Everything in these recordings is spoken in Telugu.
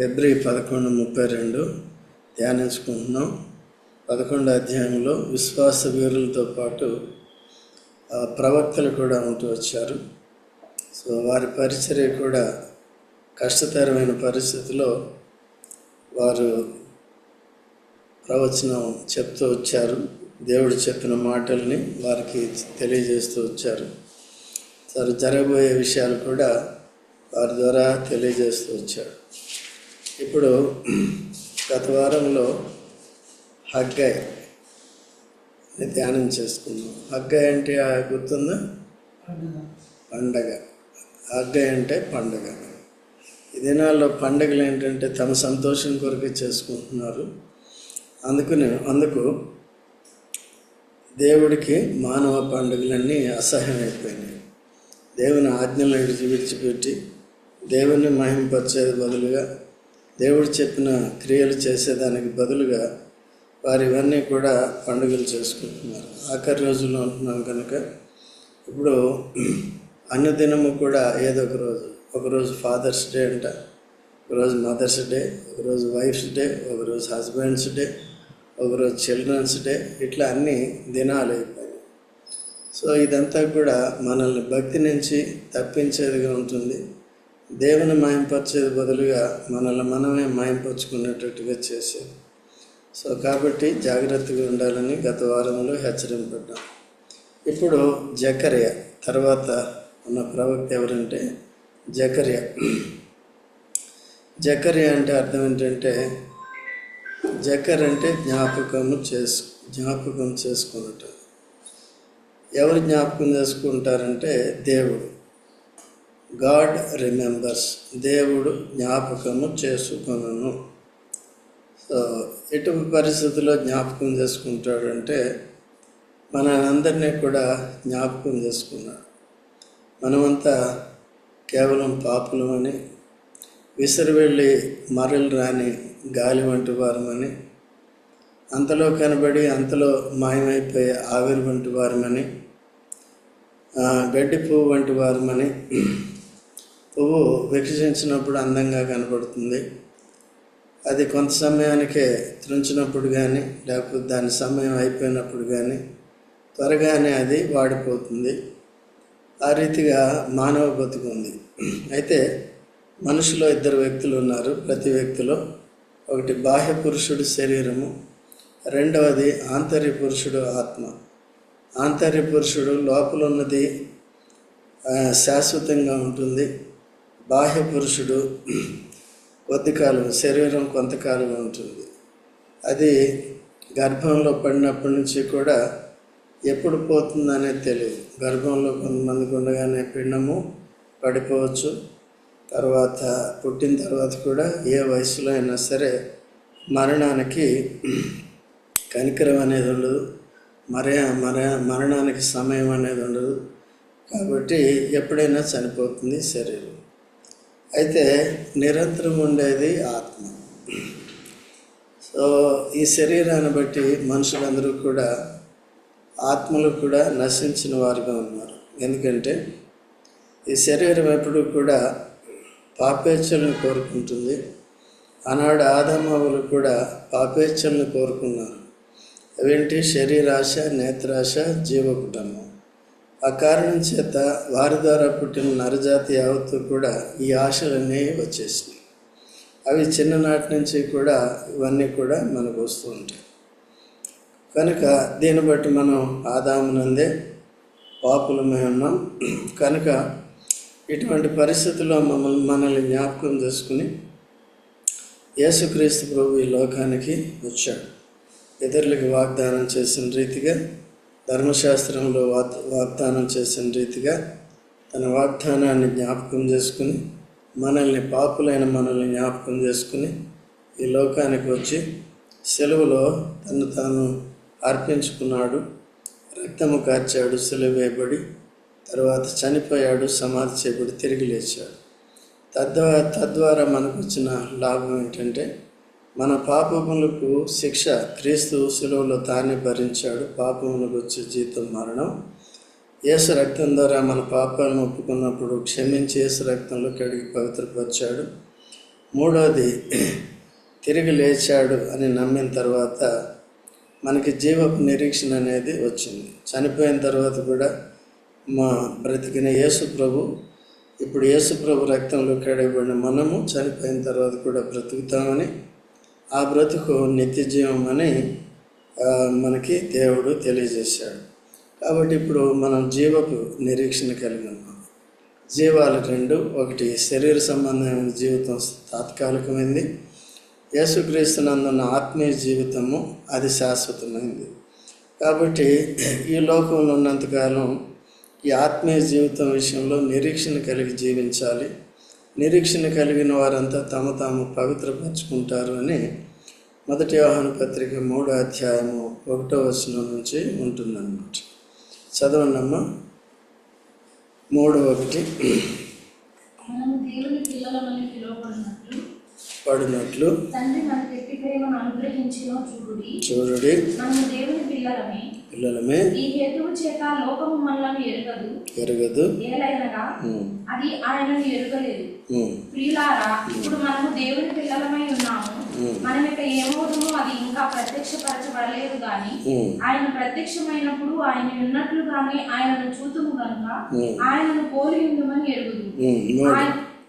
ఫిబ్రవరి పదకొండు ముప్పై రెండు ధ్యానించుకుంటున్నాం. పదకొండు అధ్యాయంలో విశ్వాస వీరులతో పాటు ఆ, ప్రవక్తలు కూడా ఉంటూ వచ్చారు. సో వారి పరిచర్య కూడా కష్టతరమైన పరిస్థితిలో వారు ప్రవచనం చెప్తూ వచ్చారు. దేవుడు చెప్పిన మాటల్ని వారికి తెలియజేస్తూ వచ్చారు. సరే జరగబోయే విషయాలు కూడా వారి ద్వారా తెలియజేస్తూ వచ్చారు. ఇప్పుడు గత వారంలో హగ్గాయ్ ధ్యానం చేసుకున్నాం హగ్గాయ్ అంటే ఆ గుర్తుందా? పండగ. హగ్గాయ్ అంటే పండగ. ఈ దినాల్లో పండగలు ఏంటంటే తమ సంతోషం కొరకే చేసుకుంటున్నారు. అందుకని అందుకు దేవుడికి మానవ పండుగలన్నీ అసహ్యమైపోయినాయి. దేవుని ఆజ్ఞలను విడిచిపెట్టి దేవుని మహింపరిచేది బదులుగా దేవుడు చెప్పిన క్రియలు చేసేదానికి బదులుగా వారు ఇవన్నీ కూడా పండుగలు చేసుకుంటున్నారు. ఆఖరి రోజుల్లో ఉంటున్నాం కనుక ఇప్పుడు అన్నదినము కూడా ఏదో ఒక రోజు ఒకరోజు ఫాదర్స్ డే అంట ఒకరోజు మదర్స్ డే ఒకరోజు వైఫ్స్ డే ఒకరోజు హస్బెండ్స్ డే ఒకరోజు చిల్డ్రన్స్ డే ఇట్లా అన్ని దినాలు అయిపోయాయి సో ఇదంతా కూడా మనల్ని భక్తి నుంచి తప్పించేదిగా ఉంటుంది. దేవుని మాయంపరిచేది బదులుగా మనల్ని మనమే మాయంపరుచుకునేటట్టుగా చేసేది. సో కాబట్టి జాగ్రత్తగా ఉండాలని గత వారంలో హెచ్చరింపడ్డాం. ఇప్పుడు జకర్య తర్వాత ఉన్న ప్రవక్త ఎవరంటే జకర్య. జకర్య అంటే అర్థం ఏంటంటే జకర్ అంటే జ్ఞాపకము చేసు జ్ఞాపకం చేసుకున్నట్టు. ఎవరు జ్ఞాపకం చేసుకుంటారంటే దేవుడు. God remembers. దేవుడు జ్ఞాపకము చేసుకొనను. సో ఎటువంటి పరిస్థితుల్లో జ్ఞాపకం చేసుకుంటాడంటే మనందరినీ కూడా జ్ఞాపకం చేసుకున్నాడు. మనమంతా కేవలం పాపులమని విసిరి వెళ్ళి మరలు రాని గాలి వంటి వారమని అంతలో కనబడి అంతలో మాయమైపోయే ఆవిరి వంటి వారమని గడ్డి పువ్వు వంటి వారమని పువ్వు వికసించినప్పుడు అందంగా కనబడుతుంది. అది కొంత సమయానికే త్రుంచినప్పుడు కానీ లేకపోతే దాని సమయం అయిపోయినప్పుడు కానీ త్వరగానే అది వాడిపోతుంది. ఆ రీతిగా మానవ బతుకు ఉంది. అయితే మనిషిలో ఇద్దరు వ్యక్తులు ఉన్నారు. ప్రతి వ్యక్తిలో ఒకటి బాహ్య పురుషుడు శరీరము రెండవది ఆంతర్య పురుషుడు ఆత్మ. ఆంతర్య పురుషుడు లోపల ఉన్నది శాశ్వతంగా ఉంటుంది. బాహ్య పురుషుడు కొద్ది కాలం శరీరం కొంతకాలం ఉంటుంది. అది గర్భంలో పడినప్పటి నుంచి కూడా ఎప్పుడు పోతుందనేది తెలియదు. గర్భంలో కొంతమందికి ఉండగానే పిండము పడిపోవచ్చు. తర్వాత పుట్టిన తర్వాత కూడా ఏ వయసులో అయినా సరే మరణానికి కనికరం అనేది ఉండదు. మరే మర మరణానికి సమయం అనేది ఉండదు. కాబట్టి ఎప్పుడైనా చనిపోతుంది శరీరం. అయితే నిరంతరం ఉండేది ఆత్మ. సో ఈ శరీరాన్ని బట్టి మనుషులందరూ కూడా ఆత్మలు కూడా నశించిన వారుగా ఉన్నారు. ఎందుకంటే ఈ శరీరం ఎప్పుడు కూడా పాపేచ్ఛలను కోరుకుంటుంది. ఆనాడు ఆదమావులు కూడా పాపేచ్ఛలను కోరుకున్నారు. అవేంటి? శరీరాశ నేత్రాశ జీవ కుటుంబం ఆ కారణం చేత వారి ద్వారా పుట్టిన నరజాతి యావత్తు కూడా ఈ ఆశలన్నీ వచ్చేసినాయి. అవి చిన్ననాటి నుంచి కూడా ఇవన్నీ కూడా మనకు వస్తూ ఉంటాయి. కనుక దీన్ని బట్టి మనం ఆదామునందే పాపులమై ఉన్నాం. కనుక ఇటువంటి పరిస్థితుల్లో మమ్మల్ని మనల్ని జ్ఞాపకం చేసుకుని యేసుక్రీస్తు ప్రభు ఈ లోకానికి వచ్చాడు. ఇతరులకు వాగ్దానం చేసిన రీతిగా ధర్మశాస్త్రంలో వాగ్దానం చేసిన రీతిగా తన వాగ్దానాన్ని జ్ఞాపకం చేసుకుని మనల్ని పాపులైన మనల్ని జ్ఞాపకం చేసుకుని ఈ లోకానికి వచ్చి సెలవులో తను తాను అర్పించుకున్నాడు. రక్తము కార్చాడు సెలవు వేయబడి తర్వాత చనిపోయాడు సమాధి చేయబడి తిరిగి లేచాడు. తద్వారా తద్వారా మనకు వచ్చిన లాభం ఏంటంటే మన పాపములకు శిక్ష క్రీస్తు సులువులో తానే భరించాడు. పాపములకు వచ్చే జీతం మరణం. యేసు రక్తం ద్వారా మన పాపాలను ఒప్పుకున్నప్పుడు క్షమించి యేసు రక్తంలో కడిగి పవిత్రపరిచాడు. మూడోది తిరిగి లేచాడు అని నమ్మిన తర్వాత మనకి జీవపు నిరీక్షణ అనేది వచ్చింది. చనిపోయిన తర్వాత కూడా మా బ్రతికిన యేసు ప్రభు ఇప్పుడు యేసు ప్రభు రక్తంలో కడగబడిన మనము చనిపోయిన తర్వాత కూడా బ్రతుకుతామని ఆ బ్రతుకు నిత్యజీవం అని మనకి దేవుడు తెలియజేశాడు. కాబట్టి ఇప్పుడు మనం జీవపు నిరీక్షణ కలిగి ఉన్నాం జీవాలు రెండు ఒకటి శరీర సంబంధమైన జీవితం తాత్కాలికమైంది. యేసుక్రీస్తునందున్న ఆత్మీయ జీవితము అది శాశ్వతమైంది. కాబట్టి ఈ లోకంలో ఉన్నంతకాలం ఈ ఆత్మీయ జీవితం విషయంలో నిరీక్షణ కలిగి జీవించాలి. నిరీక్షణ కలిగిన వారంతా తమ తాము పవిత్రపరచుకుంటారు అని మొదటి వ్యవహాన పత్రిక మూడో అధ్యాయము ఒకటో వచనం నుంచి ఉంటుందన్నమాట. చదవండమ్మా. మూడు ఒకటి. పడినట్లు చూడుడి. పిల్లలమే ఈ హేతువు చేత లోకము మనలను ఎరగదు. ఎరగదు. ఏలైనగా అది ఆయనను ఎరుగలేదు. ప్రియులారా ఇప్పుడు మనము దేవుని పిల్లలమై ఉన్నాము. మనం ఇక ఏమవుతుందో అది ఇంకా ప్రత్యక్షపరచబడలేదు గాని ఆయన ప్రత్యక్షమైనప్పుడు ఆయన ఉన్నట్లుగానే ఆయనను చూతుము ఉమ్, ఆయనను పోలి ఉందమని ఎరుగుదు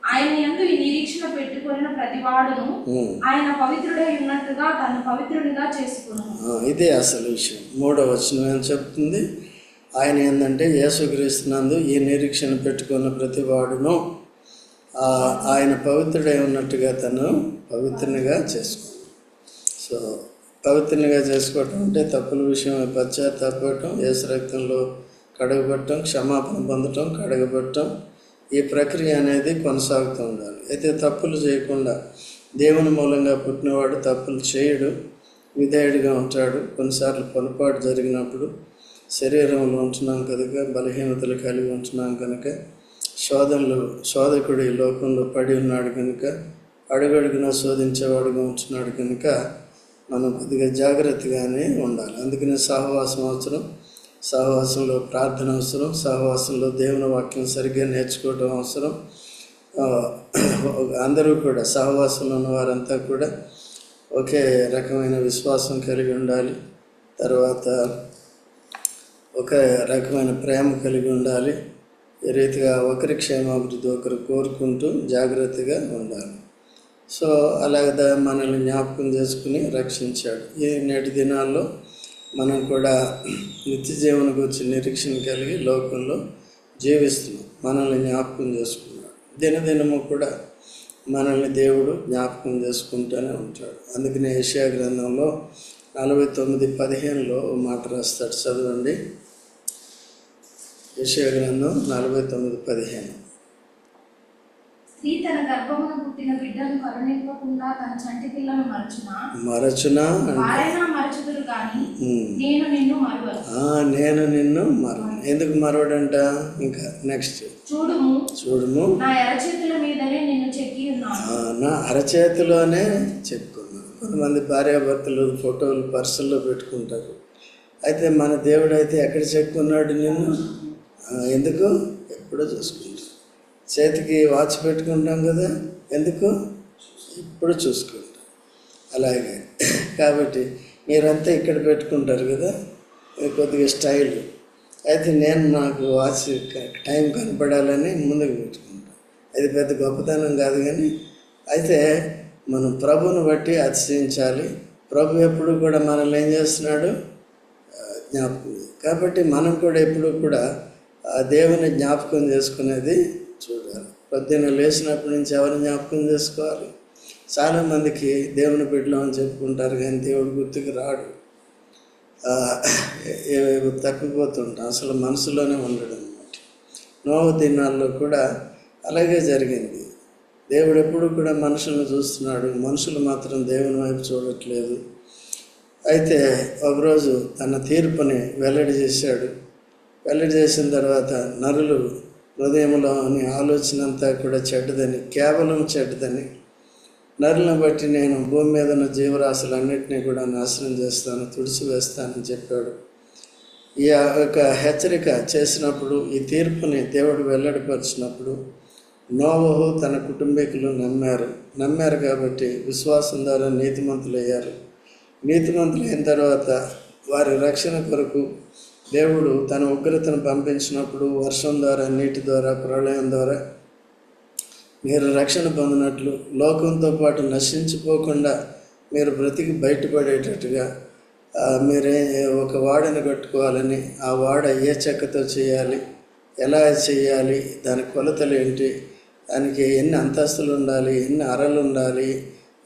ఆయన యందు ఈ నిరీక్షణ పెట్టుకొనిన ప్రతివాడును ఉమ్. ఆయన పవిత్రుడై ఉన్నట్టుగా తను పవిత్రునిగా చేసుకును. ఆ, ఇదే అసలు విషయం. మూడో వచనం ఏం చెప్తుంది? ఆయన ఏంటంటే యేసుక్రీస్తునందు ఈ నిరీక్షణ పెట్టుకున్న ప్రతి వాడును ఆయన పవిత్రుడై ఉన్నట్టుగా తను పవిత్రునిగా చేసుకో సో పవిత్రునిగా చేసుకోవటం అంటే తప్పుల విషయం పశ్చాత్తాపడటం యేసు రక్తంలో కడగబట్టడం క్షమాపణ పొందటం కడగబట్టడం ఈ ప్రక్రియ అనేది కొనసాగుతూ ఉండాలి. అయితే తప్పులు చేయకుండా దేవుని మూలంగా పుట్టినవాడు తప్పులు చేయడు విధేయుడిగా ఉంటాడు. కొన్నిసార్లు పొరపాటు జరిగినప్పుడు శరీరంలో ఉంటున్నాం కనుక బలహీనతలు కలిగి ఉంటున్నాం కనుక శోధనలు శోధకుడు ఈ లోకంలో పడి ఉన్నాడు కనుక అడుగడుగున శోధించేవాడుగా ఉంటున్నాడు కనుక మనం కొద్దిగా జాగ్రత్తగానే ఉండాలి. అందుకనే సహవాసం అవసరం. సహవాసంలో ప్రార్థన అవసరం సహవాసంలో దేవుని వాక్యం సరిగ్గా నేర్చుకోవడం అవసరం. అందరూ కూడా సహవాసంలో ఉన్న వారంతా కూడా ఒకే రకమైన విశ్వాసం కలిగి ఉండాలి. తర్వాత ఒక రకమైన ప్రేమ కలిగి ఉండాలి. ఈ రీతిగా ఒకరి క్షేమాభివృద్ధి ఒకరు కోరుకుంటూ జాగ్రత్తగా ఉండాలి. సో అలాగే మనల్ని జ్ఞాపకం చేసుకుని రక్షించాడు. ఈ నేటి దినాల్లో మనం కూడా నిత్య జీవన గురించి నిరీక్షణ కలిగి లోకంలో జీవిస్తున్నాం. మనల్ని జ్ఞాపకం చేసుకున్నాడు దినదినము కూడా మనల్ని దేవుడు జ్ఞాపకం చేసుకుంటూనే ఉంటాడు. అందుకనే ఏషియా గ్రంథంలో నలభై తొమ్మిది పదిహేనులో మాట రాస్తాడు. చదవండి. ఏషియా గ్రంథం నలభై తొమ్మిది పదిహేను. స్త్రీ తన గర్భమున పుట్టిన బిడ్డను కరుణింపకుండా తన చంటి పిల్లను మరచునా? మరచునా వారైనా మరచుదురు కానీ. నేను నిన్ను మరువను. నేను నిన్ను మరవను. ఎందుకు మరవడంట? ఇంకా నెక్స్ట్ చూడుము. చూడుము. నా ఎరచేతుల మీదనే నిన్ను చెక్కి ఉన్నాను. నా అరచేతిలోనే చెప్పుకున్నాను కొంతమంది భార్యాభర్తలు ఫోటోలు పర్సుల్లో పెట్టుకుంటారు. అయితే మన దేవుడు అయితే ఎక్కడ చెక్కున్నాడు నిన్ను? ఎందుకు? ఎప్పుడో చూసుకుంటాం చేతికి వాచ్ పెట్టుకుంటాం కదా. ఎందుకు? ఇప్పుడు చూసుకుంటాం. అలాగే. కాబట్టి మీరంతా ఇక్కడ పెట్టుకుంటారు కదా. కొద్దిగా స్టైల్. అయితే నేను నాకు వాచ్ టైం కనపడాలని ముందుకు పెట్టుకుంటాను అది పెద్ద గొప్పతనం కాదు కానీ అయితే మనం ప్రభువుని బట్టి అతిశయించాలి ప్రభు ఎప్పుడు కూడా మనల్ని ఏం చేస్తున్నాడు? జ్ఞాపకం కాబట్టి మనం కూడా ఎప్పుడు కూడా ఆ దేవుని జ్ఞాపకం చేసుకునేది చూడాలి పొద్దున్న లేచినప్పటి నుంచి ఎవరిని జ్ఞాపకం చేసుకోవాలి? చాలామందికి దేవుని బిడ్డలు అని చెప్పుకుంటారు కానీ దేవుడు గుర్తుకు రాడు. ఏవేవో తప్పిపోతుంటాం. అసలు మనసులోనే ఉండడం అనమాట నోవు దినాల్లో కూడా అలాగే జరిగింది. దేవుడు ఎప్పుడు కూడా మనుషులను చూస్తున్నాడు. మనుషులు మాత్రం దేవుని వైపు చూడట్లేదు. అయితే ఒకరోజు తన తీర్పుని వెల్లడి చేశాడు. వెల్లడి చేసిన తర్వాత నరులు హృదయంలోని ఆలోచన అంతా కూడా చెడ్డదని కేవలం చెడ్డదని. నరులను బట్టి నేను భూమి మీద ఉన్న జీవరాశులన్నింటినీ కూడా నాశనం చేస్తాను తుడిచివేస్తానని చెప్పాడు. ఈ యొక్క హెచ్చరిక చేసినప్పుడు ఈ తీర్పుని దేవుడు వెల్లడిపరిచినప్పుడు నోవహు తన కుటుంబీకులు నమ్మారు. నమ్మారు కాబట్టి విశ్వాసం ద్వారా నీతిమంతులు అయ్యారు నీతిమంతులు అయిన తర్వాత వారి రక్షణ కొరకు దేవుడు తన ఉగ్రతను పంపించినప్పుడు వర్షం ద్వారా నీటి ద్వారా ప్రళయం ద్వారా మీరు రక్షణ పొందినట్లు లోకంతో పాటు నశించిపోకుండా మీరు బ్రతికి బయటపడేటట్టుగా మీరే ఒక వాడని కట్టుకోవాలని ఆ వాడ ఏ చెక్కతో చేయాలి ఎలా చేయాలి దాని కొలతలు ఏంటి దానికి ఎన్ని అంతస్తులు ఉండాలి ఎన్ని అరలు ఉండాలి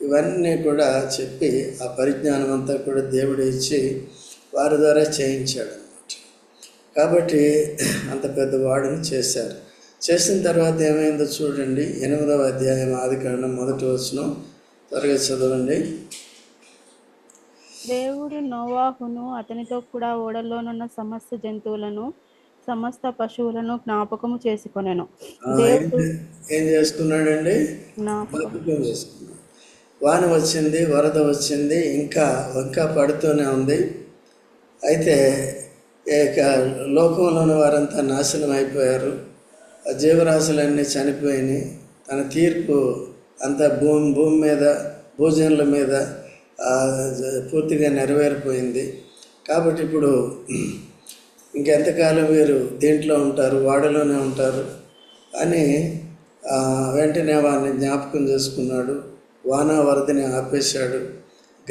ఇవన్నీ కూడా చెప్పి ఆ పరిజ్ఞానం అంతా కూడా దేవుడు ఇచ్చి వారి ద్వారా చేయించాడు. కాబట్టి అంత పెద్ద వాడిని చేశారు. చేసిన తర్వాత ఏమైందో చూడండి. ఎనిమిదవ అధ్యాయం ఆది కాండం మొదటి వచనం. త్వరగా చదవండి. దేవుడు నోవాహును అతనితో కూడా ఓడలోనున్న సమస్త జంతువులను సమస్త పశువులను జ్ఞాపకము చేసుకొనెను. ఏం- చేసుకున్నాడండి జ్ఞాపకం. చేసుకున్నాడు. వాన వచ్చింది వరద వచ్చింది ఇంకా ఇంకా పడుతూనే ఉంది. అయితే లోకంలోని వారంతా నాశనం అయిపోయారు. ఆ జీవరాశులన్నీ చనిపోయినాయి. తన తీర్పు అంతా భూమి భూమి మీద భోజనుల మీద పూర్తిగా నెరవేరిపోయింది. కాబట్టి ఇప్పుడు ఇంకెంతకాలం వీరు దీంట్లో ఉంటారు వాడలోనే ఉంటారు అని వెంటనే వారిని జ్ఞాపకం చేసుకున్నాడు. వాన వరదని ఆపేశాడు.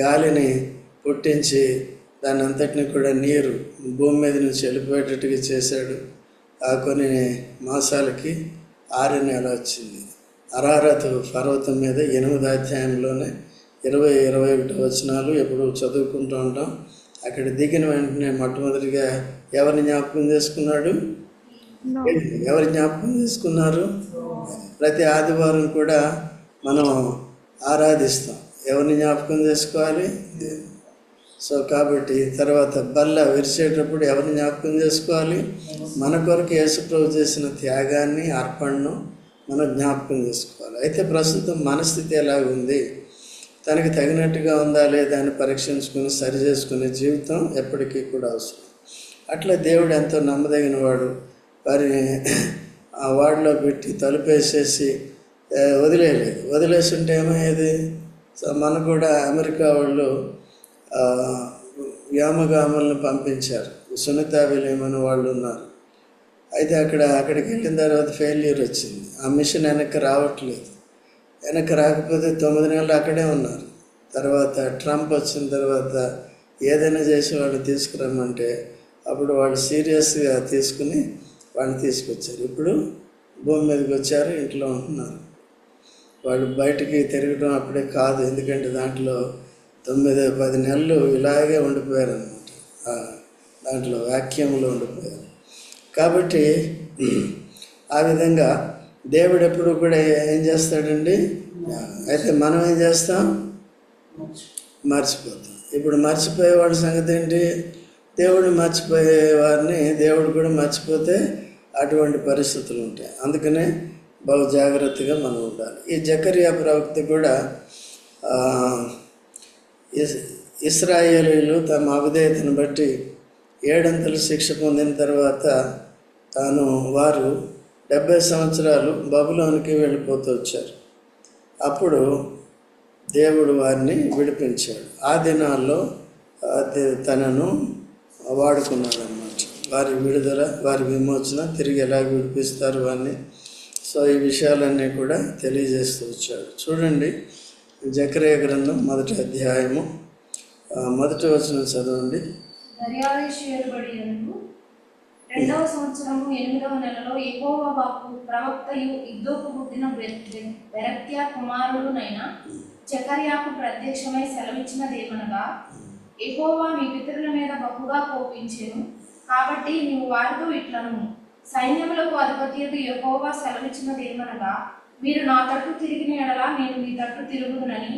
గాలిని పుట్టించి దాని అంతటిని కూడా నీరు భూమి మీద నుంచి వెళ్ళిపోయేటట్టుగా చేశాడు. ఆ కొన్ని మాసాలకి ఆరు నెల వచ్చింది. అరారతు పర్వతం మీద ఎనిమిది అధ్యాయంలోనే ఇరవై ఇరవై ఒకటి వచనాలు ఎప్పుడు చదువుకుంటూ ఉంటాం. అక్కడ దిగిన వెంటనే మొట్టమొదటిగా ఎవరిని జ్ఞాపకం చేసుకున్నాడు? ఎవరు జ్ఞాపకం చేసుకున్నారు? ప్రతి ఆదివారం కూడా మనం ఆరాధిస్తాం. ఎవరిని జ్ఞాపకం చేసుకోవాలి? సో కాబట్టి తర్వాత బల్ల విరిచేటప్పుడు ఎవరిని జ్ఞాపకం చేసుకోవాలి? మన కొరకు యేసుప్రభు చేసిన త్యాగాన్ని అర్పణను మనం జ్ఞాపకం చేసుకోవాలి. అయితే ప్రస్తుతం మన స్థితి ఉంది తనకి తగినట్టుగా ఉందా లేదా అని పరీక్షించుకుని సరి చేసుకునే జీవితం ఎప్పటికీ కూడా అవసరం. అట్లా దేవుడు ఎంతో నమ్మదగిన వాడు వారిని ఆ వాడిలో పెట్టి తలుపేసేసి వదిలేయలేదు. వదిలేసి ఉంటే ఏమయ్యేది? సో మనం కూడా అమెరికా వాళ్ళు వ్యోమగాములను పంపించారు. సునీత విలియమని వాళ్ళు ఉన్నారు. అయితే అక్కడ అక్కడికి వెళ్ళిన తర్వాత ఫెయిల్యూర్ వచ్చింది. ఆ మిషన్ వెనక్కి రావట్లేదు. వెనక్కి రాకపోతే తొమ్మిది నెలలు అక్కడే ఉన్నారు. తర్వాత ట్రంప్ వచ్చిన తర్వాత ఏదైనా చేసి వాళ్ళు తీసుకురమ్మంటే అప్పుడు వాళ్ళు సీరియస్గా తీసుకుని వాళ్ళు తీసుకొచ్చారు. ఇప్పుడు భూమి మీదకి వచ్చారు ఇంట్లో ఉంటున్నారు. వాళ్ళు బయటికి తిరగడం అప్పుడే కాదు. ఎందుకంటే దాంట్లో తొమ్మిది పది నెలలు ఇలాగే ఉండిపోయారనమాట దాంట్లో వాక్యంలో ఉండిపోయారు. కాబట్టి ఆ విధంగా దేవుడు ఎప్పుడు కూడా ఏం చేస్తాడండి? అయితే మనం ఏం చేస్తాం? మర్చిపోతాం. ఇప్పుడు మర్చిపోయేవాడి సంగతి ఏంటి? దేవుడు మర్చిపోయే వారిని దేవుడు కూడా మర్చిపోతే అటువంటి పరిస్థితులు ఉంటాయి. అందుకనే బహు జాగ్రత్తగా మనం ఉండాలి. ఈ జకరియా ప్రవక్త కూడా ఇస్ ఇస్రాయేలీలు తమ అవిధేయతను బట్టి ఏడంతలు శిక్ష పొందిన తర్వాత తాను వారు డెబ్భై సంవత్సరాలు బబులోనికి వెళ్ళిపోతూ వచ్చారు. అప్పుడు దేవుడు వారిని విడిపించాడు. ఆ దినాల్లో తనను వాడుకున్నాడనమాట వారి విడుదల వారి విమోచన తిరిగి ఎలా విడిపిస్తారు వారిని. సో ఈ విషయాలన్నీ కూడా తెలియజేస్తూ వచ్చాడు. చూడండి జకరయ గ్రంథం మొదటి అధ్యాయము. ఆ, మొదటి వచనం చదవండి. దర్యావేషు ఏలుబడి రెండవ సంవత్సరము ఎనిమిదవ నెలలో యెహోవా వాక్కు ప్రవక్తయు ఇద్దోకు పుట్టిన వెరక్య కుమారుడునైన జకర్యాకు ప్రత్యక్షమై సెలవిచ్చినదేమనగా ఎహోవా మీ పితరుల మీద బహుగా కోపించెను. కాబట్టి నీవు వారితో ఇట్లను. సైన్యములకు అధిపతియకు యెహోవా సెలవిచ్చినదేమనగా మీరు నా తట్టు తిరిగిన ఎడలా నేను మీ తట్టు తిరుగుదునని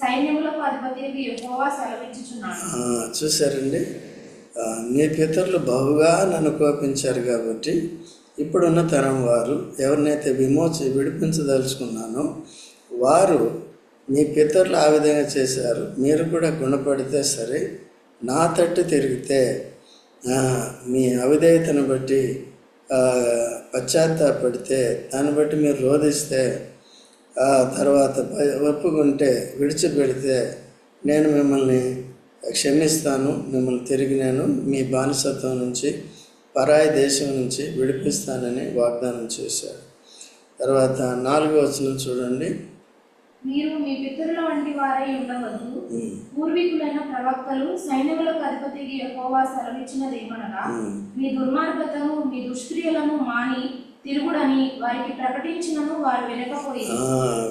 సైన్యములకు అధిపతియకు యెహోవా సెలవించుచున్నాను చూసారండి చూశారండి? మీ పితరులు బహుగా నన్ను కోపించారు కాబట్టి ఇప్పుడున్న తరం వారు ఎవరినైతే విమోచి విడిపించదలుచుకున్నానో వారు మీ పితరులు ఆ విధంగా చేశారు. మీరు కూడా గుణపడితే సరే నా తట్టు తిరిగితే మీ అవిధేయతను బట్టి పశ్చాత్తాపడితే దాన్ని బట్టి మీరు రోధిస్తే ఆ తర్వాత ప- ఒప్పుకుంటే విడిచిపెడితే నేను మిమ్మల్ని క్షమిస్తాను మిమ్మల్ని తిరిగి నేను మీ బానిసత్వం నుంచి పరాయి దేశం నుంచి విడిపిస్తానని వాగ్దానం చేశాడు. తర్వాత నాలుగో వచనం చూడండి. మీరు మీ పితరుల వంటి వారై ఉండవద్దు. పూర్వీకులైన ప్రవక్తలు సైన్యములకు అధిపతికి యెహోవా సెలవిచ్చినదేమనగా ఉమ్. మీ దుర్మార్గతను మీ దుష్క్రియలను మాని తిరుగుడని వారికి ప్రకటించినను వారు వినకపోయి ఆ,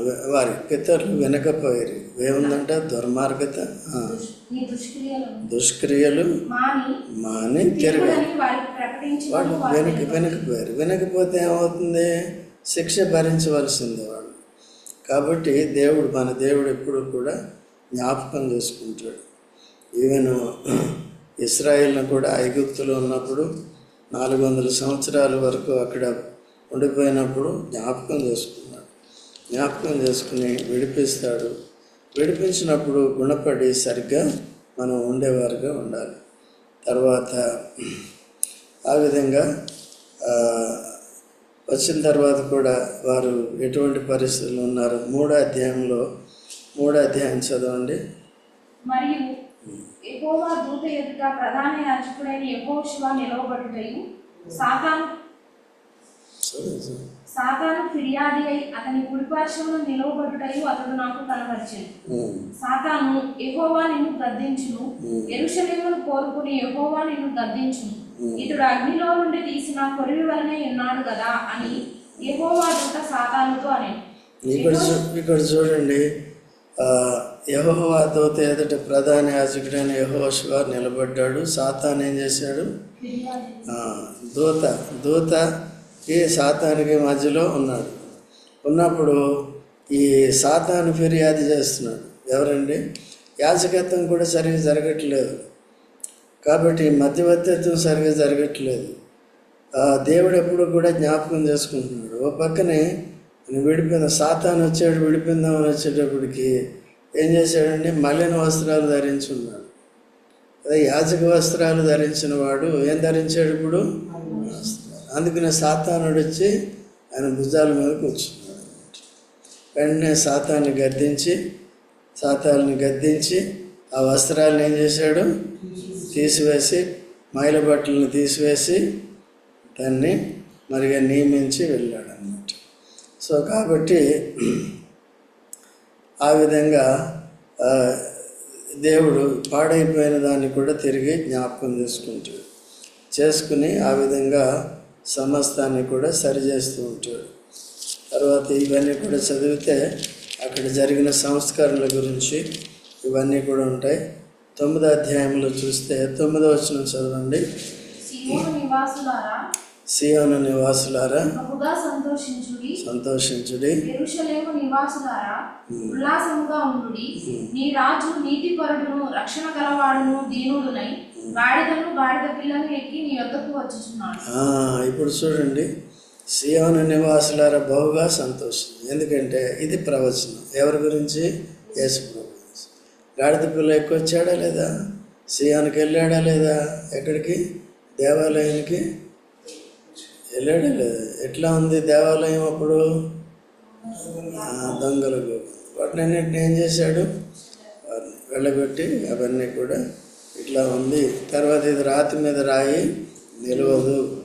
వ- వారి పితరులు వెనకపోయారు ఏముందంటే? దుర్మార్గత దుష్క్రియలు మాని మాని తిరగ వాళ్ళు వెనక వినకపోయిరి. వెనకపోయారు వెనకపోతే ఏమవుతుంది? శిక్ష భరించవలసిందే వాళ్ళు. కాబట్టి దేవుడు మన దేవుడు ఎప్పుడు కూడా జ్ఞాపకం చేసుకుంటాడు. ఈవెన్ ఇస్రాయిల్ను కూడా ఐగుప్తులో ఉన్నప్పుడు నాలుగు వందల సంవత్సరాల వరకు అక్కడ ఉండిపోయినప్పుడు జ్ఞాపకం చేసుకున్నాడు. జ్ఞాపకం చేసుకుని విడిపిస్తాడు. విడిపించినప్పుడు గుణపడి సరిగ్గా మనం ఉండేవారుగా ఉండాలి. తర్వాత ఆ విధంగా వచ్చిన తర్వాత కూడా వారు ఎటువంటి పరిస్థితులు ఉన్నారు మూడో అధ్యాయంలో మూడో అధ్యాయం చదవండి. మరియు యెహోవా దూత ఎదుట ప్రధాన యాజకుడైన యెహోషువ నిలవబడుటయు సాతాను. సాతాను ఫిర్యాది అయి అతని కుడిపార్శ్వమున నిలవబడుటయు అతడు నాకు కనబరిచాను. ఉమ్, సాతాను యెహోవా నిన్ను గద్దించును. ఎరుషలేమును కోరుకుని యెహోవా నిన్ను గద్దించును. ఇతడు అగ్నిలో నుండి తీసిన కొరివి వలనే ఉన్నాడు కదా అని యెహోవా దూత సాతానుతో అని ఇక్కడ చూ- ఇక్కడ చూడండి యహోవా దూత ఎదుట ప్రధాన యాజకుడైన యహోశివ నిలబడ్డాడు. సాతాన్ ఏం చేశాడు? ఆ, దూత దూతకి సాతానికి మధ్యలో ఉన్నాడు. ఉన్నప్పుడు ఈ సాతాను ఫిర్యాదు చేస్తున్నాడు. ఎవరండి? యాజకత్వం కూడా సరిగ్గా జరగట్లేదు. కాబట్టి మధ్యవర్తిత్వం సరిగ్గా జరగట్లేదు. ఆ, దేవుడు ఎప్పుడు కూడా జ్ఞాపకం చేసుకుంటున్నాడు. ఓ పక్కనే ఆయన విడిపోయిన సాతాను వచ్చాడు విడిపోయిందామని వచ్చేటప్పటికి ఏం చేశాడంటే మలిన వస్త్రాలు ధరించి ఉన్నాడు అదే యాజక వస్త్రాలు ధరించిన వాడు ఏం ధరించాడు ఇప్పుడు? అందుకనే సాతానుడు వచ్చి ఆయన భుజాల మీద కూర్చున్నాడు వెంటనే సాతాన్ని గద్దించి సాతాన్ని గద్దించి ఆ వస్త్రాలను ఏం చేశాడు? తీసివేసి మైల బట్టలను తీసివేసి దాన్ని మరిగా నియమించి వెళ్ళాడు అన్నమాట సో కాబట్టి ఆ విధంగా దేవుడు పాడైపోయిన దాన్ని కూడా తిరిగి జ్ఞాపకం చేసుకుంటాడు. చేసుకుని ఆ విధంగా సమస్తాన్ని కూడా సరిచేస్తూ ఉంటాడు. తర్వాత ఇవన్నీ కూడా చదివితే అక్కడ జరిగిన సంస్కరణల గురించి ఇవన్నీ కూడా ఉంటాయి. తొమ్మిదో అధ్యాయంలో చూస్తే తొమ్మిదో వచనం చదవండి. సియోను నివాసులారా సంతోషించుడి. సంతోషించుడి. యెరూషలేము నివాసులారా ఉల్లాసముగా ఉండుడి. నీ రాజు నీతిపరుడును రక్షణ గలవాడును దీనుడునై గాడిదను గాడిద పిల్లను ఎక్కి నీ యొద్దకు వచ్చుచున్నాడు. ఆ, ఇప్పుడు చూడండి. సియోను నివాసులారా బహుగా సంతోషం. ఎందుకంటే ఇది ప్రవచనం. ఎవరి గురించి? యేసు గాడిద పిల్ల ఎక్కువ వచ్చాడా లేదా? సియానికి వెళ్ళాడా లేదా? ఎక్కడికి? దేవాలయానికి? వెళ్ళాడా లేదా? ఎట్లా ఉంది దేవాలయం అప్పుడు? ఆ, దొంగలకు వాటినన్నింటిని ఏం చేశాడు? వారిని వెళ్ళగొట్టి అవన్నీ కూడా ఇట్లా ఉంది. తర్వాత ఇది రాతి మీద రాయి నిలవదు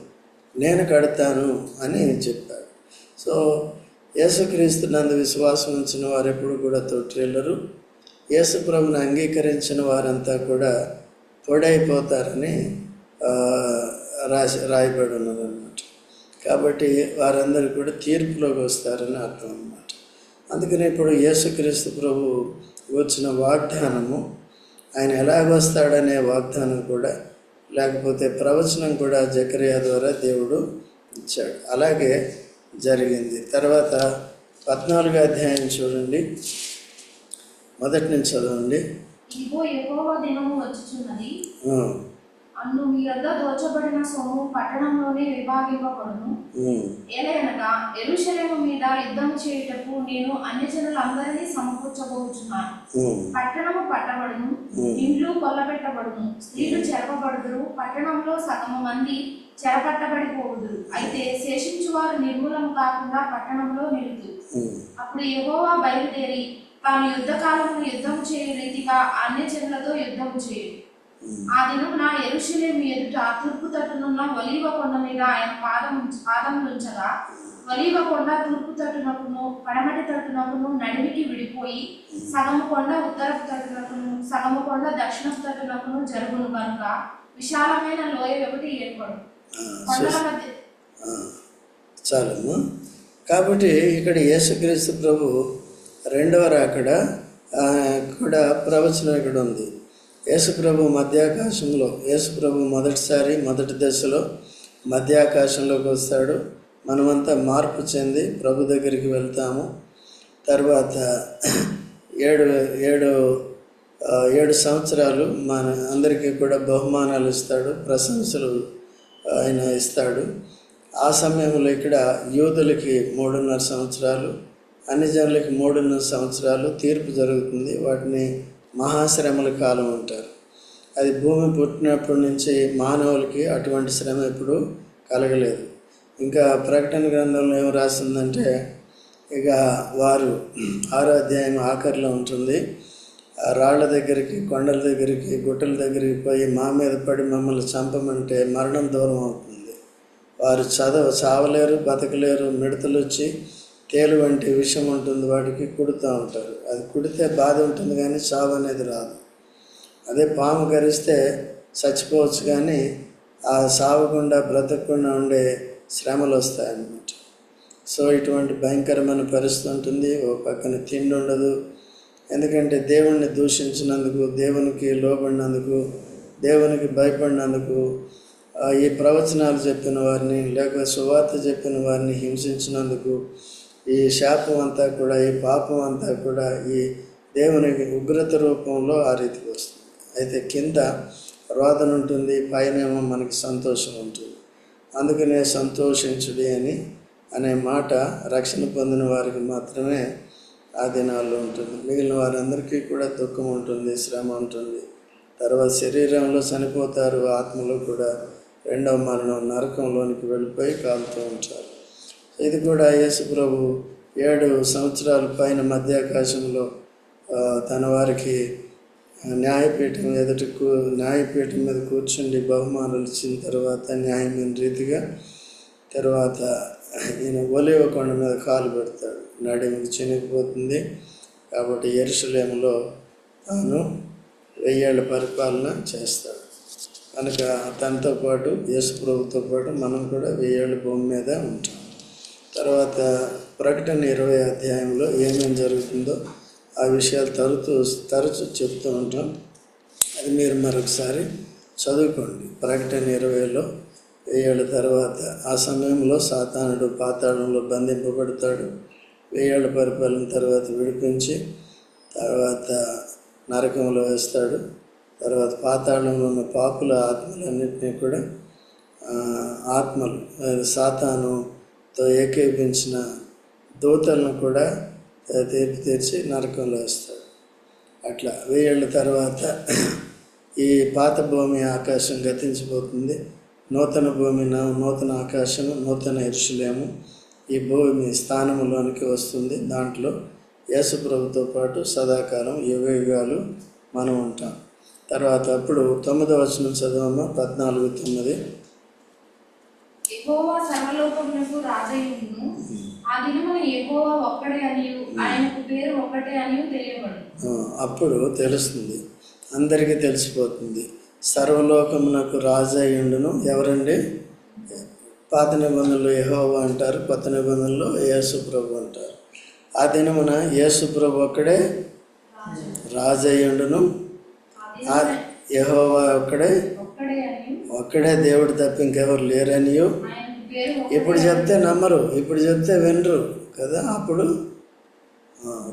నేను కడతాను అని చెప్పాడు. సో యేసుక్రీస్తు నందు విశ్వాసం ఉంచిన వారు ఎప్పుడు కూడా తొట్టి వెళ్ళరు ప్రభుని అంగీకరించిన వారంతా కూడా పొడైపోతారని రాసి రాయబడి ఉన్నదన్నమాట కాబట్టి వారందరూ కూడా తీర్పులోకి వస్తారని అర్థం అన్నమాట. అందుకని ఇప్పుడు యేసుక్రీస్తు ప్రభు వచ్చిన వాగ్దానము ఆయన ఎలాగొస్తాడనే వాగ్దానం కూడా లేకపోతే ప్రవచనం కూడా జకరియా ద్వారా దేవుడు ఇచ్చాడు. అలాగే జరిగింది. తర్వాత పద్నాలుగో అధ్యాయం చూడండి. మొదటి నుంచి చదవండి. ఇదిగో యెహోవా దినము వచ్చుచున్నది. అన్ను దోచబడిన సొమ్ము పట్టణంలోనే విభాగింపబడును. ఉమ్, ఏలయనగా ఎరుషలేము మీద యుద్ధం చేయుటకు నేను అన్ని జనులందరినీ సమకూర్చబోచున్నాను పట్టణము పట్టబడును ఇండ్లు కొల్లబెట్టబడును స్త్రీలు చెరపబడుదురు పట్టణంలో సగము మంది చెరపట్టబడిపోవుదురు. అయితే శేషించువారు నిర్మూలము కాకుండా పట్టణంలో నిలుతు ఉమ్, అప్పుడు యెహోవా బయలుదేరి తాను యుద్ధకాలమును యుద్ధము చేయు రీతిగా అన్య జనులతో యుద్ధము చేయు. ఆ దినమున ఎరుషలేము ఎదుట తూర్పు తట్టునున్న ఒలీవ కొండ మీద ఆయన పాదం పాదములుంచగా ఒలీవ కొండ తూర్పు తట్టునకును పడమటి తట్టునకును నడిమికి విడిపోయి సగము కొండ ఉత్తరపు తట్టునకును సగము కొండ దక్షిణపు తట్టునకును జరుగును కనుక విశాలమైన లోయ ఒకటి ఏర్పడు. కొండల మధ్య కాబట్టి ఇక్కడ యేసుక్రీస్తు ప్రభు రెండవ రాకడ కూడా ప్రవచనం ఇక్కడ ఉంది. యేసుప్రభు మధ్యాకాశంలో యేసుప్రభు మొదటిసారి మొదటి దశలో మధ్యాకాశంలోకి వస్తాడు. మనమంతా మార్పు చెంది ప్రభు దగ్గరికి వెళ్తాము. తర్వాత ఏడు ఏడు ఏడు సంవత్సరాలు మన అందరికీ కూడా బహుమానాలు ఇస్తాడు ప్రశంసలు ఆయన ఇస్తాడు. ఆ సమయంలో ఇక్కడ యూదులకి మూడున్నర సంవత్సరాలు అన్ని జనులకి మూడున్నర సంవత్సరాలు తీర్పు జరుగుతుంది. వాటిని మహాశ్రమల కాలం అంటారు. అది భూమి పుట్టినప్పటి నుంచి మానవులకి అటువంటి శ్రమ ఎప్పుడు కలగలేదు. ఇంకా ప్రకటన గ్రంథంలో ఏం రాసిందంటే ఇక వారు ఆరో అధ్యాయం ఆఖరిలో ఉంటుంది. రాళ్ళ దగ్గరికి కొండల దగ్గరికి గుట్టల దగ్గరికి పోయి మా మీద పడి మమ్మల్ని చంపమంటే మరణం దూరం అవుతుంది. వారు చదవ చావలేరు బతకలేరు మిడతలు వచ్చి తేలు వంటి విషయం ఉంటుంది వాటికి కుడుతూ ఉంటారు. అది కుడితే బాధ ఉంటుంది కానీ చావు అనేది రాదు. అదే పాము కరిస్తే చచ్చిపోవచ్చు కానీ ఆ సావకుండా బ్రతకకుండా ఉండే శ్రమలు వస్తాయన్నమాట. సో ఇటువంటి భయంకరమైన పరిస్థితి ఉంటుంది. ఓ పక్కన తిండి ఉండదు. ఎందుకంటే దేవుణ్ణి దూషించినందుకు దేవునికి లోబడినందుకు దేవునికి భయపడినందుకు ఈ ప్రవచనాలు చెప్పిన వారిని లేక సువార్త చెప్పిన వారిని హింసించినందుకు ఈ శాపం అంతా కూడా ఈ పాపం అంతా కూడా ఈ దేవునికి ఉగ్రత రూపంలో ఆ రీతికి వస్తుంది. అయితే కింద రోదన ఉంటుంది పైనేమో మనకి సంతోషం ఉంటుంది. అందుకనే సంతోషించుడి అని అనే మాట రక్షణ పొందిన వారికి మాత్రమే ఆ దినాల్లో ఉంటుంది. మిగిలిన వారందరికీ కూడా దుఃఖం ఉంటుంది శ్రమ ఉంటుంది. తర్వాత శరీరంలో చనిపోతారు ఆత్మలో కూడా రెండవ మరణం నరకంలోనికి వెళ్ళిపోయి కాలుతూ ఉంటారు. ఇది కూడా యేసు ప్రభు ఏడు సంవత్సరాల పైన మధ్యాకాశంలో తన వారికి న్యాయపీఠం ఎదుట కూ న్యాయపీఠం మీద కూర్చుండి బహుమానులు ఇచ్చిన తర్వాత న్యాయమైన రీతిగా తర్వాత ఈయన ఒలివ కొండ మీద కాలు పెడతాడు. నడిమికి చినిగిపోతుంది. కాబట్టి ఎరుసలేములో తాను వెయ్యేళ్ళ పరిపాలన చేస్తాడు. కనుక తనతో పాటు యేసు ప్రభుతో పాటు మనం కూడా వెయ్యేళ్ళ భూమి మీద ఉంటాం. తర్వాత ప్రకటన ఇరవై అధ్యాయంలో ఏమేమి జరుగుతుందో ఆ విషయాలు తరచు తరచు చెప్తూ ఉంటాం. అది మీరు మరొకసారి చదువుకోండి. ప్రకటన ఇరవైలో వెయ్యేళ్ళ తర్వాత ఆ సమయంలో సాతానుడు పాతాళంలో బంధింపబడతాడు. వెయ్యేళ్ళ పరిపాలన తర్వాత విడిపించి తర్వాత నరకంలో వేస్తాడు. తర్వాత పాతాళంలో ఉన్న పాపుల ఆత్మలన్నింటినీ కూడా ఆత్మలు సాతాను తో ఏకీపించిన దూతలను కూడా తీర్పు తీర్చి నరకంలో వేస్తాడు అట్లా వెయ్యేళ్ళ తర్వాత ఈ పాత భూమి ఆకాశం గతించిపోతుంది. నూతన భూమి నూతన ఆకాశము నూతన ఇరుషులేము ఈ భూమి స్థానంలోనికి వస్తుంది. దాంట్లో యేసు ప్రభుతో పాటు సదాకాలం యుగ యుగాలు మనం ఉంటాం. తర్వాత అప్పుడు తొమ్మిదవ వచనం చదవమ్మ పద్నాలుగు తొమ్మిది. రాజయుడును ఆ దినమున ఒక్కడే అనియు ఆయనకు పేరు ఒక్కటే అనియు తెలియబడు ఆ, అప్పుడు తెలుస్తుంది. అందరికీ తెలిసిపోతుంది. సర్వలోకమునకు రాజయ్యుండును ఎవరండి? పాత నిబంధనలు యెహోవా అంటారు కొత్త నిబంధనలు యేసు ప్రభు అంటారు. ఆ దినమున యేసు ప్రభు ఒక్కడే రాజయ్యుండును ఆ యెహోవా ఒక్కడే ఒక్కడే దేవుడు తప్ప ఇంకెవరు పేరు ఇప్పుడు చెప్తే నమ్మరు ఇప్పుడు చెప్తే వినరు కదా అప్పుడు.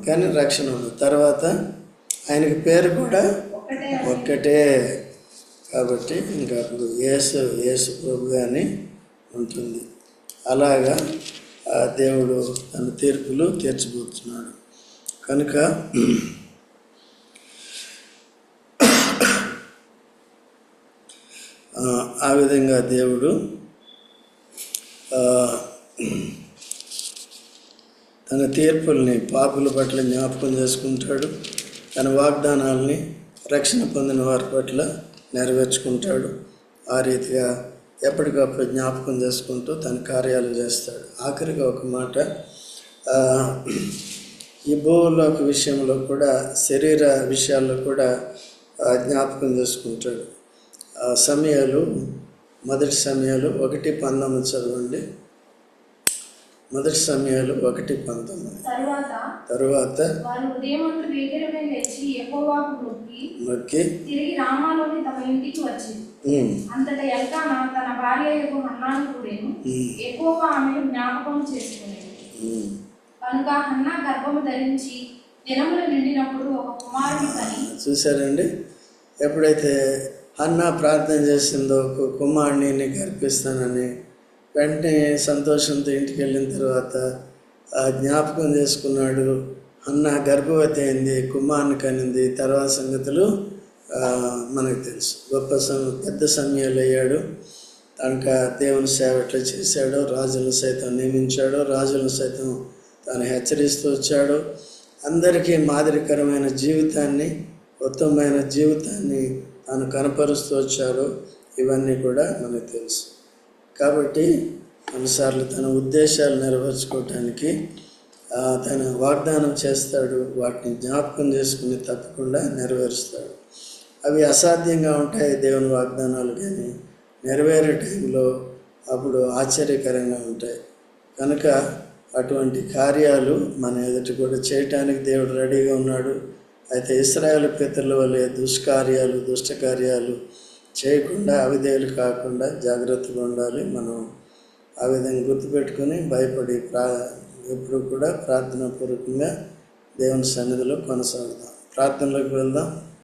కానీ రక్షణ ఉంది. తర్వాత ఆయనకి పేరు కూడా ఒక్కటే కాబట్టి ఇంకా అప్పుడు యేసు యేసు ప్రభు అని ఉంటుంది. అలాగా ఆ దేవుడు తన తీర్పులు తీర్చబోతున్నాడు. కనుక ఆ, విధంగా దేవుడు తన తీర్పుల్ని పాపుల పట్ల జ్ఞాపకం చేసుకుంటాడు. తన వాగ్దానాల్ని రక్షణ పొందిన వారి పట్ల నెరవేర్చుకుంటాడు. ఆ రీతిగా ఎప్పటికప్పుడు జ్ఞాపకం చేసుకుంటూ తన కార్యాలు చేస్తాడు. ఆఖరిగా ఒక మాట ఈ భూలోక విషయంలో కూడా శరీర విషయాల్లో కూడా జ్ఞాపకం చేసుకుంటాడు. సమయాలు మొదటి సమయాలు ఒకటి పంతొమ్మిది చదవండి. మొదటి సమయాలు ఒకటి పంతొమ్మిది. తరువాత మొక్కి తిరిగి రామాలోని తమ ఇంటికి వచ్చింది అంతటా ఎల్కానా తన భార్య యొక్క హన్నాను కూడాను ఉమ్, ఎక్కువగా ఆమెను జ్ఞాపకం చేసుకునేది ఉమ్. కనుక హన్నా గర్భము ధరించి దినములు నిండినప్పుడు ఒక కుమారుని కని చూశారండి. ఎప్పుడైతే అన్న ప్రార్థన చేసిందో ఒక కుమారుడిని నీకు అర్పిస్తానని వెంటనే సంతోషంతో ఇంటికి వెళ్ళిన తర్వాత ఆ జ్ఞాపకం చేసుకున్నాడు. అన్న గర్భవతి అయింది కుమారుని కనింది. తర్వాత సంగతులు మనకు తెలుసు. గొప్ప సమ పెద్ద సమయాలు అయ్యాడు. తనక దేవుని సేవ ఎట్లా చేశాడో రాజులను సైతం నియమించాడు రాజులను సైతం తాను హెచ్చరిస్తూ వచ్చాడు. అందరికీ మాదిరికరమైన జీవితాన్ని ఉత్తమమైన జీవితాన్ని తను కనపరుస్తూ వచ్చాడు ఇవన్నీ కూడా మనకు తెలుసు. కాబట్టి కొన్నిసార్లు తన ఉద్దేశాలు నెరవేర్చుకోవటానికి తన వాగ్దానం చేస్తాడు వాటిని జ్ఞాపకం చేసుకుని తప్పకుండా నెరవేరుస్తాడు. అవి అసాధ్యంగా ఉంటాయి దేవుని వాగ్దానాలు కానీ నెరవేరే టైంలో అప్పుడు ఆశ్చర్యకరంగా ఉంటాయి. కనుక అటువంటి కార్యాలు మన ఎదుటి కూడా చేయటానికి దేవుడు రెడీగా ఉన్నాడు. అయితే ఇస్రాయేల్ పితరుల వలె దుష్కార్యాలు దుష్టకార్యాలు చేయకుండా అవిధేయులు కాకుండా జాగ్రత్తగా ఉండాలి. మనం ఆ విధంగా గుర్తుపెట్టుకొని భయపడి ప్రా ఎప్పుడు కూడా ప్రార్థనాపూర్వకంగా దేవుని సన్నిధిలో కొనసాగుదాం. ప్రార్థనలోకి వెళ్దాం.